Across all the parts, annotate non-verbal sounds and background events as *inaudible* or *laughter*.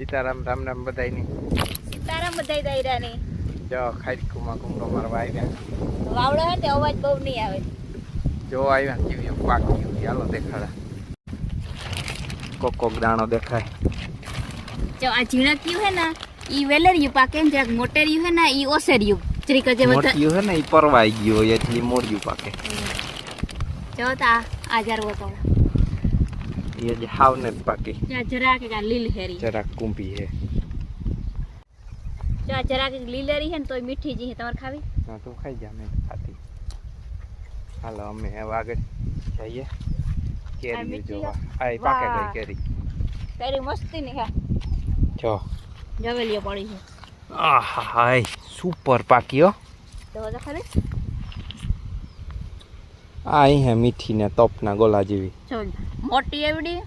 સીતારામ રામ રામ બધાયની સીતારામ બધાય દાયરાની જો ખારીકુમાં કુંડો મારવા આવ્યા વાવડો હે તે અવાજ બહુ નહીં આવે. જો આવ્યા કેવી પાક કેવી હાલો દેખાડા. કોક કોક દાણો દેખાય. જો આ ઝીણક્યું હે ને ઈ વેલેરિયું પાકે ને જરાક મોટેરિયું હે ને ઈ ઓસેરિયું. જરીક જે મોટિયું હે ને ઈ પરવાઈ ગયું એટલે મોડિયું પાકે. જો તા આજાર જાર જો જરા કે આ લીલ હેરી જરાક કુંભી હે જો આ જરા કે લીલેરી હે ને તોય મીઠી જી હે તમારે ખાવી હા તું ખાઈ જા મેં તો ખાધી હાલો અમે હવે આગળ જઈએ કેરી જોવા આ પાકે ગઈ. કેરી કેરી મસ્તી ની હે જો જવેલીઓ પડી છે આહા હાય સુપર પાકી હો તો ખરી આ અહીં હે મીઠી ને તપના ગોલા જેવી. મોટી એવડી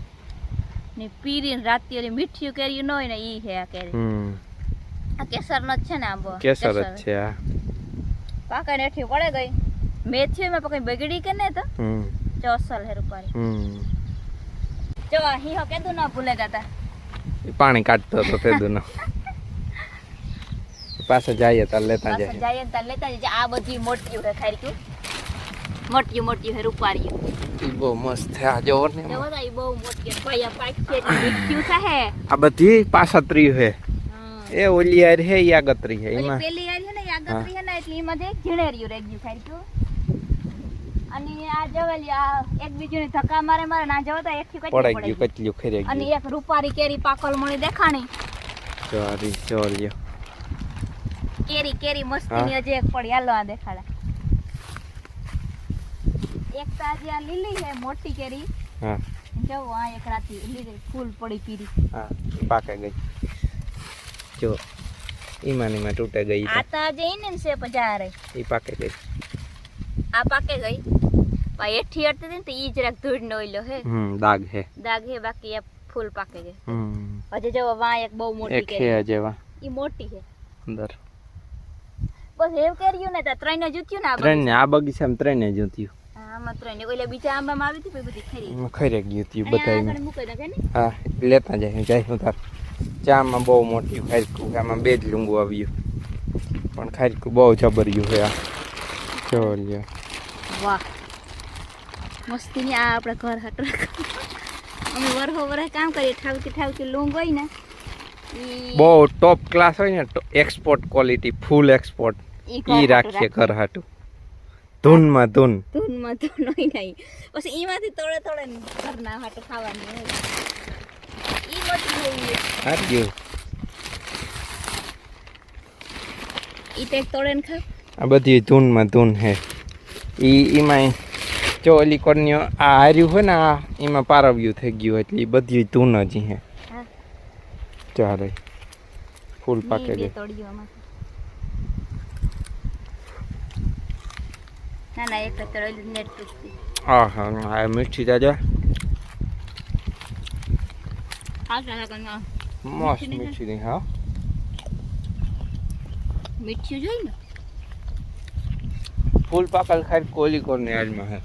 ને પીરી ને રાતી ઓલી મીઠી કેરી ન હોય ને ઈ હે આ કેરી. આ કેસર નો છે ને આંબો. કેસર જ છે આ પાકા ને એઠી પડે ગઈ. મેથી માં પકઈ બગડી કે ને તો? હમ. જો અસલ હે રૂપારી હમ. જો અહીં હો કેદું ના ભૂલે ગાતા પાણી કાઢતો તો તે દુનો *laughs* પાસે જઈએ તાર લેતા જાય જાય તાર લેતા જજે આ બધી મોટી હે ક્યું મોટિયું મોટિયું હે રૂપારીયું ઈ બહુ મસ્ત છે. આ જોવો ને જો એમાં. ઈ બહુ મોટી પાયા પાક છે એટલે મીઠ્યું થાહે. આ બધી પાસત્રી હે. એ ઓલી યાર હે ઈ આગતરી હે એમાં. પેલી આરી હે ને આગતરી હે ને એટલે એમાં દેખ ઘીણેરિયું રહી ગયું ખાઈ અને આ જવેલી આ એક બીજું ધક્કા મારે મારે ના જવો તો એકથી પડાઈ કચી ગયું. કચલું ખરી અને એક રૂપારી કેરી પાકલ મળી દેખાણી. ચોરી ચોલ્યો કેરી કેરી મસ્તીની હજી એક પડી હાલો આ દેખાડા. એક તો આજે આ લીલી છે મોટી કેરી. હા. જો આ એક રાતી લીલી ફૂલ પડી પીરી. હા પાકે ગઈ. જો ઈમાની માં તૂટે ગઈ આ તો આજે ઈને છે પજારે ઈ પાકે ગઈ. આ પાકે ગઈ. પા એઠી અડતી હતી ને તો ઈ જરાક ધૂળ નો ઓઈલો હે. હમ દાગ હે. દાગ હે બાકી આ ફૂલ પાકે ગઈ. હમ. હજી જો વા એક બહુ મોટી એક કેરી. હે જેવા ઈ મોટી છે અંદર. બસ હેવ કર્યું ને તો ત્રણ જૂત્યું ને આ ત્રણ બગીચા. ને આ બગીચામાં ત્રણે જ હા, ખરી. ગયું નાખે ને? હા લેતા જાય જાય હું તાર. ચામાં બહુ મોટી ખારીકું આમાં બે જ લીંબુ આવ્યું. પણ ખારીકું બહુ જબર્યું છે આ. જો લ્યો વાહ. મસ્તી ની આ આપણે ઘર હટ અમે વરહો વરહ કામ કરીએ ઠાવકી ઠાવકી લૂંગ હોય ને બહુ ટોપ ક્લાસ હોય ને એક્સપોર્ટ ક્વોલિટી ફૂલ એક્સપોર્ટ ઈ રાખીએ. ઘર હાટું. ધૂનમાં ધૂન. ધૂનમાં ધૂન હોય નહીં. પછી ઈમાંથી થોડે થોડે ઘરના હાટુ ખાવાની હોય. ઈ મોટી હોય હાર્યું ઈ તે તોડે ને ખાવ આ બધી ધૂનમાં ધૂન હે. ઈ ઈમાં જો ઓલી કોર્નિયો આ હાર્યું હોય ને આ એમાં પારવ્યું થઈ ગયું એટલે એ બધી ધૂન જ હે. ચાલે. ફૂલ પાકે તોડ્યું આમાં ના ના એક નેટ હા હા આ મીઠી કన్నా મસ્ત મીઠી નહીં હા. મીઠી જોઈ ને? ફૂલ પાકલ ખાઈ કોલી કોરની આજમાં હે.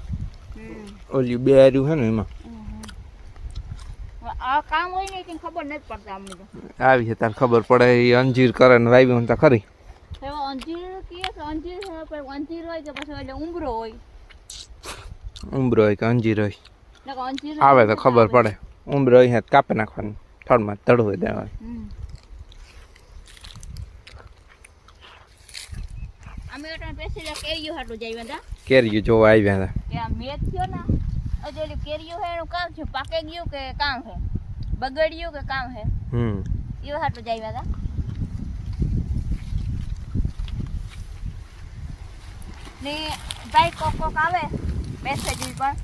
ઓલી બે હાર્યું હે ને એમાં. આ કામ હોય ને ખબર નથી પડતા અમને આવી છે તાર ખબર પડે એ અંજીર કરે ને વાવી તા ખરી. અંજીર અંજીર હોય પણ અંજીર હોય કે પછી એટલે ઉંબરો હોય ઉમરો હોય કે અંજીર હોય નકર અંજીર આવે તો ખબર પડે ઉમરો હોય હે તો કાપી નાખવાની થડમાં તળવું દેવાનું હમ. અમે એટલે પેસેન્જર કેરીયું હાટું જાય બધા કેરીયું જોવા આવ્યા હતા કે આ મેચ થયો ને હજી ઓલી કેરીયું હે એનું કામ છે પાકે ગયું કે કામ હે બગડ્યું કે કામ હે હમ એવું હાટું જાય બધા ને ભાઈ કોક કોક આવે મેસેજ પણ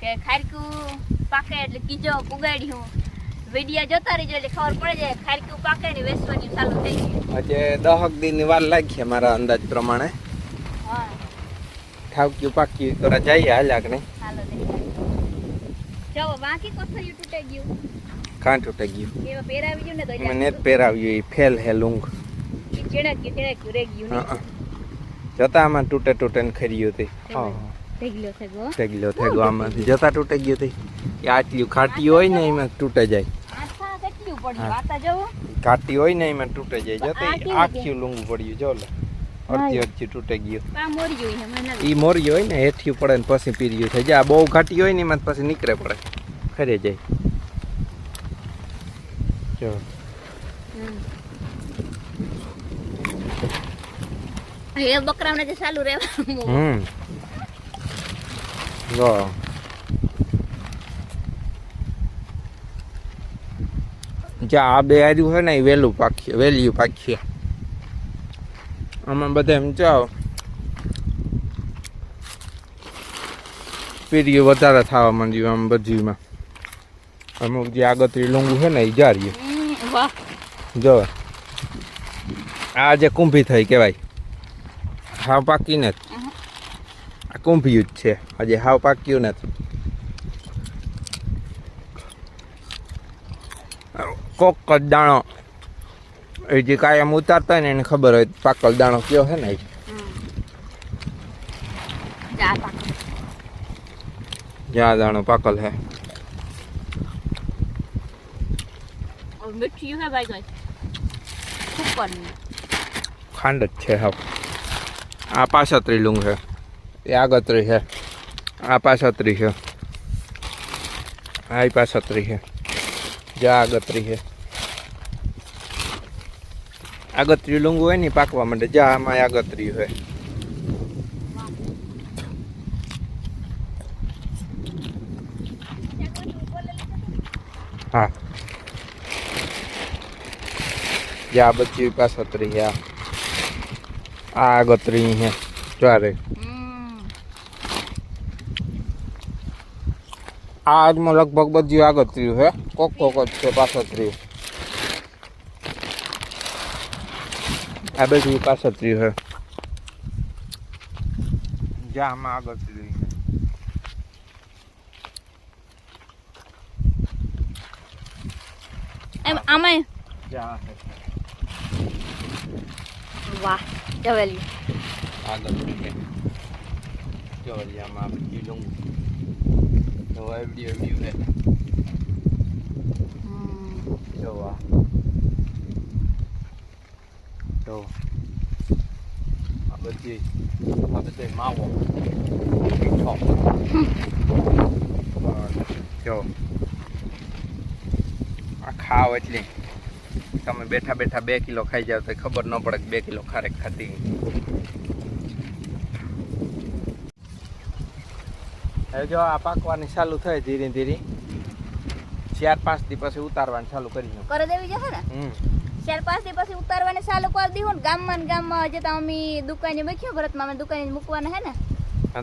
કે ખારકું પાકે એટલે કીજો ઉગાડ્યું. વિડિયા જોતા રહીજો એટલે ખબર પડે જાય ખારકું પાકે ને વેચવાની ચાલુ થઈ ગઈ. આજે દહક દિનની વાર લાગી મારા અંદાજ પ્રમાણે. હા. ઠાવક્યું પાક્યું તો જઈએ હાલ્યા કે નહીં? દેખાય જો બાકી કોથળિયું તૂટે ગયું? કાં તૂટી ગયું. એવા પહેરાવી ગયું ને તો મેં નેત પહેરાવ્યું એ ફેલ હે લુંગ. ચીડક ચીણક રહી ગયું હા. જતા આમાં તૂટે તૂટે ને ગયું હતી. ટેગલો થઈ ગયો આમાંથી જતા તૂટે ગયું હતી. આટલું ખાટી હોય ને એમાં તૂટે જાય. ઘાટી હોય ને એમાં તૂટે જાય. જો આ તે આખી લૂંગું પડ્યું જો અડધી અડધી તૂટે ગયું. એ મોરી હોય ને હેઠી પડે ને પછી પીર્યું થાય. જાય બહુ ઘાટી હોય ને એમાં પછી નીકળે પડે. ખરે જાય. જો. એ જે ચાલુ રહેવાનું હમ. જો. જ્યાં આ બે આર્યું છે ને એ વહેલું પાકીએ વહેલ્યું પાકીએ. આમાં બધા એમ ચાવ પીડીયું વધારે થવા માંડ્યું આમ બધીમાં. અમુક જે આગતરી લૂંગું છે ને એ જારીએ. જો. આ જે કુંભી થઈ કહેવાય. હાવ પાકી નથી આ કુંભિયું જ છે? હજી હાવ પાક્યું નથી. કોક દાણો. એ જે કાયમ ઉતારતા હોય ને એને ખબર હોય પાકલ દાણો કયો છે ને જ્યાં દાણો પાકલ હે ખાંડ જ છે હા આ પાસત્રી લુંગ છે. એ આગતરી છે. આ પાસત્રી છે. આ પાસત્રી છે. જ્યાં આગતરી છે. આગતરી લુંગુ હોય ને પાકવા માટે જ્યાં આમાં આગતરી હોય. હા. જ્યાં બધી પાસત્રી છે. આ આ ગતરી અહીંયા ચારે આ આજમાં લગભગ બધી આગતરીઓ છે કોક કોક જ છે પાછતરીઓ આ બધી પાછતરીઓ છે જ્યાં આમાં આગતરી આમાં વાહ જવેલી આગતરી છે જો હજી આમાં આ બધી લઉં તો એવડી એવડી છે જોવા તો આ બધી આ બધી માવો મીઠો હા, જો આ ખાવ એટલે તમે બેઠા બેઠા બે કિલો ખાઈ જાવ તો ખબર ન પડે કે બે કિલો ખારેક ખાતી હવે જો આ પાકવાની ચાલુ થાય ધીરે ધીરે. ચાર પાંચ દી પછી ઉતારવાનું ચાલુ કરી દઉં. કરે દેવી જશે ને? ચાર પાંચ દી પછી ઉતારવાને ચાલુ કરી દીધું ને ગામમાં ને ગામમાં જતા અમે દુકાને મૂક્યો ભરતમાં અમે દુકાને મૂકવાના હે ને?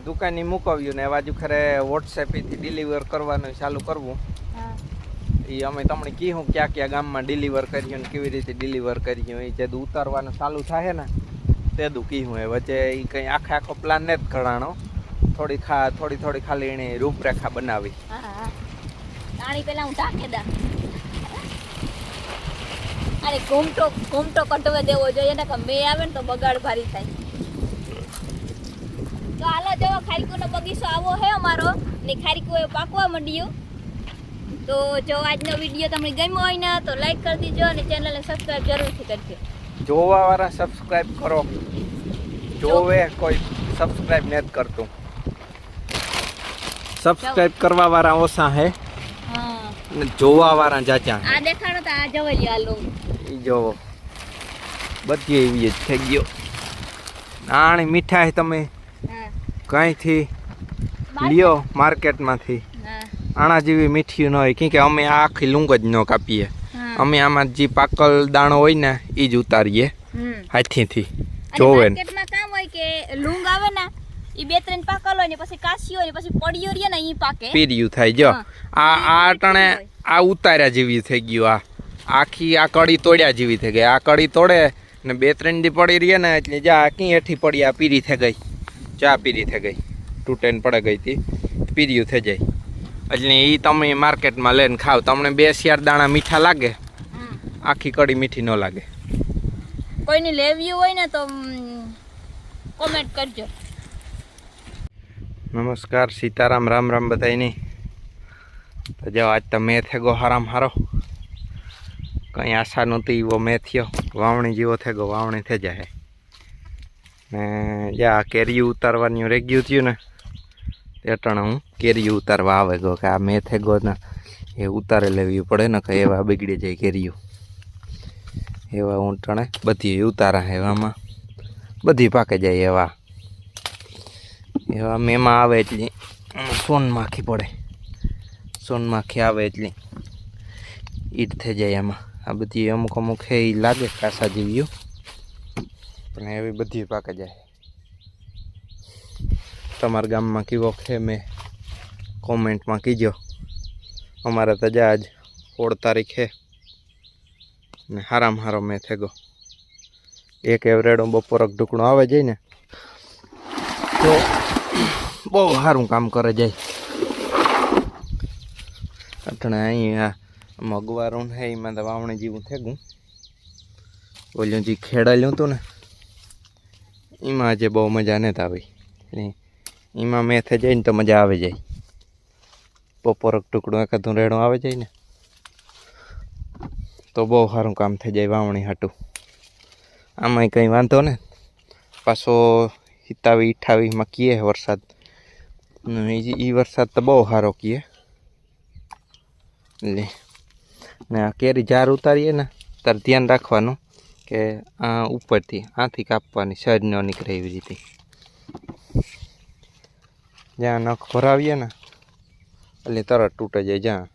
દુકાને મૂકવ્યું ને એ બાજુ ખરે વોટ્સએપથી ડિલિવર કરવાનું ચાલુ કરવું. એ અમે તમને કીધું ક્યાં ક્યાં ગામમાં ડિલિવર કર્યું ને કેવી રીતે ડિલિવર કર્યું એ જે ઉતારવાનું ચાલુ થાય ને, તે દુ કીધું એ વચ્ચે એ કંઈ આખે આખો પ્લાન ને જ ઘડાણો થોડી ખા, થોડી થોડી ખાલી એની રૂપરેખા બનાવી. પાણી પેલા હું ટાંકે દા અરે ઘૂમટો ઘૂમટો કટવે દેવો જોઈએ ને કે મેં આવે ને તો બગાડ ભારી થાય. તો હાલો, જો ખારીકુનો બગીચો આવો હે અમારો, ને ખારીકુ એ પાકવા માંડ્યું. તો જો આજનો વીડિયો તમને ગમ્યો હોય ને તો લાઈક કરી દીજો અને ચેનલને સબસ્ક્રાઇબ જરૂરથી કરજો. જોવા વાળા સબસ્ક્રાઇબ કરો. જોવે કોઈ સબસ્ક્રાઇબ નથી કરતું. સબસ્ક્રાઇબ કરવા વાળા ઓછા હે. હા. અને જોવા વાળા જાજા આ દેખાડો તો આ જવલી આ લો એ જોવો. બધી એવી જ થઈ ગયો. નાણી મીઠાઈ તમે કઈથી લ્યો માર્કેટમાંથી આણા જેવી મીઠી ન હોય. કે અમે આ આખી લૂંગ જ ન કાપીએ. અમે આમાં જે પાકલ દાણો હોય ને એ જ ઉતારીએ. હાથીથી. જોવે કામ હોય કે લૂંગ આવે ને ઈ બે ત્રણ પાકલ હોય ને પછી કાશી હોય ને પછી પડ્યો રહે ને ઈ પાકે. પીર્યું થાય જો. આ આ આ ઉતાર્યા જેવી થઈ ગયું આ. આખી આ કડી તોડ્યા જેવી થઈ ગઈ. આ કડી તોડે ને બે ત્રણ દી પડી રહી ને એટલે જા કી હેઠી પડી આ પીરી થઈ ગઈ. ચા પીરી થઈ ગઈ. તૂટે પડે ગઈ હતી પીર્યું થઈ જાય. એટલે એ તમે માર્કેટમાં લઈને ખાવ. તમને બે શિયાર દાણા મીઠા લાગે આખી કડી મીઠી ન લાગે. કોઈને લેવી હોય ને તો કોમેન્ટ કરજો. નમસ્કાર સીતારામ રામ રામ બધાની તો જો આજ તો મેં થેગો હારામ હારો. કંઈ આશા નહોતી એવો મેં થયો. વાવણી જેવો થેગો વાવણી થઈ જાય ને યા કેરી ઉતારવાનું રેગ્યું થયું ને. તે હું કેરી ઉતારવા આવે ગયો કે આ મેં થઈ ગયો ને એ ઉતારે લેવી પડે ને કે એવા બગડી જાય કેરીઓ. એવા હું અટાણે બધી ઉતારા એવામાં. બધી પાકે જાય એવા. એવા મેમાં આવે એટલી સોન માખી પડે. સોન માખી આવે એટલી ઈટ થઈ જાય એમાં. આ બધી અમુક અમુક હે લાગે કાસા જેવી પણ એવી બધી પાકે જાય. તમારા ગામમાં કેવો ખેમે કોમેન્ટમાં કીજો. અમારે તો આજ સોળ તારીખે ને હારામ હારો મેં થેગો એક એવરેડો બપોરક ઢુકણો આવે જાય ને તો બહુ સારું કામ કરે જાય. અટણે અહીંયા મગવારું હે એમાં તો વાવણી જેવું થેગું. ઓલું જે ખેડાયેલું હતું ને, એમાં આજે બહુ મજા નથી આવી. એમાં મેં થઈ જાય ને તો મજા આવી જાય. બપોરક ટુકડું એકાદું રેડું આવે જાય ને. તો બહુ સારું કામ થઈ જાય વાવણી હાટું. આમાંય કંઈ વાંધો ને. પાછો હિતાવી ઈઠાવીમાં કીએ વરસાદ. એ વરસાદ તો બહુ સારો કીએ. એટલે ને આ કેરી ઝાર ઉતારીએ ને ત્યારે ધ્યાન રાખવાનું કે આ ઉપરથી, આથી કાપવાની સજ ન નીકળે એવી રીતે. જ્યાં નખ ભરાવીએ ને, એટલે તરત તૂટે જાય જ્યાં.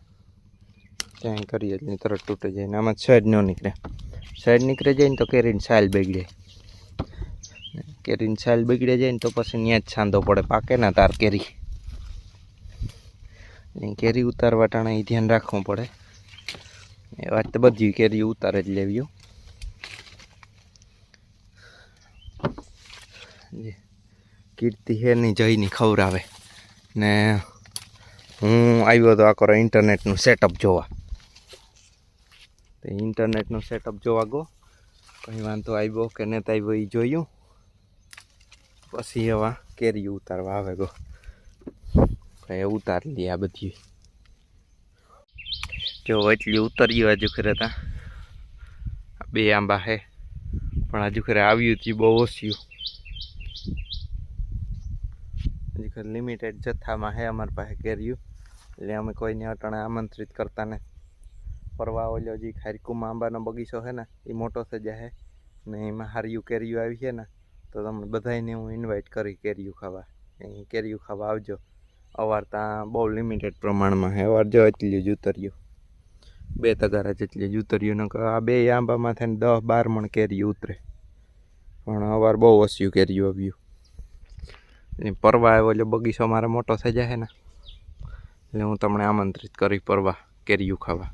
ત્યાં કરીએ એટલે તરત તૂટે જાય ને આમાં સાઈડ ન નીકળે. સાઈડ નીકળે જાય ને તો કેરીની સાલ બગડે. કેરીની સાલ બગડે જાય ને તો પછી ત્યાં જ છાંદો પડે, પાકે ને તાર કેરી. કેરી ઉતારવા ટાણે એ ધ્યાન રાખવું પડે. એ વાત તો બધી કેરી ઉતારે જ લેવી. કીર્તિ હેરની જઈની ખવડાવે ને હું આવ્યો હતો આ કરો ઇન્ટરનેટનું સેટઅપ જોવા. તો ઇન્ટરનેટનું સેટઅપ જોવા ગો. કંઈ વાંધો આવ્યો કે નહીં આવ્યો એ જોયું. પછી હવે કેરી ઉતારવા આવે ગો. કંઈ ઉતારી લઈએ આ બધી. જો એટલી ઉતરી હજુ ખરે તા. બે આંબા હે. પણ હજુ ખરે આવ્યું હતું બહુ ઓછું. હજુ લિમિટેડ જથ્થામાં હે અમારી પાસે કેર્યું એટલે અમે કોઈને અટાણે આમંત્રિત કરતા ને ફરવા ઓલ્યો જે ખારીકુમાં આંબાનો બગીચો છે ને, એ મોટો થઈ જાય ને એમાં હારિયું કેરીયું આવી છે ને, તો તમને બધાને હું ઇન્વાઇટ કરી કેરીયું ખાવા. અહીં કેરીયું ખાવા આવજો. અવાર ત્યાં બહુ લિમિટેડ પ્રમાણમાં છે અવાર જો એટલી જ ઉતર્યું બે તગારા જેટલી જ ઉતર્યું ન આ બે આંબામાં થઈને દસ બાર મણ કેરીયું ઉતરે. પણ અવાર બહુ ઓછું કેરીયું આવ્યું. પરવા આવ્યો એટલે બગીચો મારે મોટો થઈ જાય ને. એટલે હું તમને આમંત્રિત કરી પરવા કેરીયું ખાવા.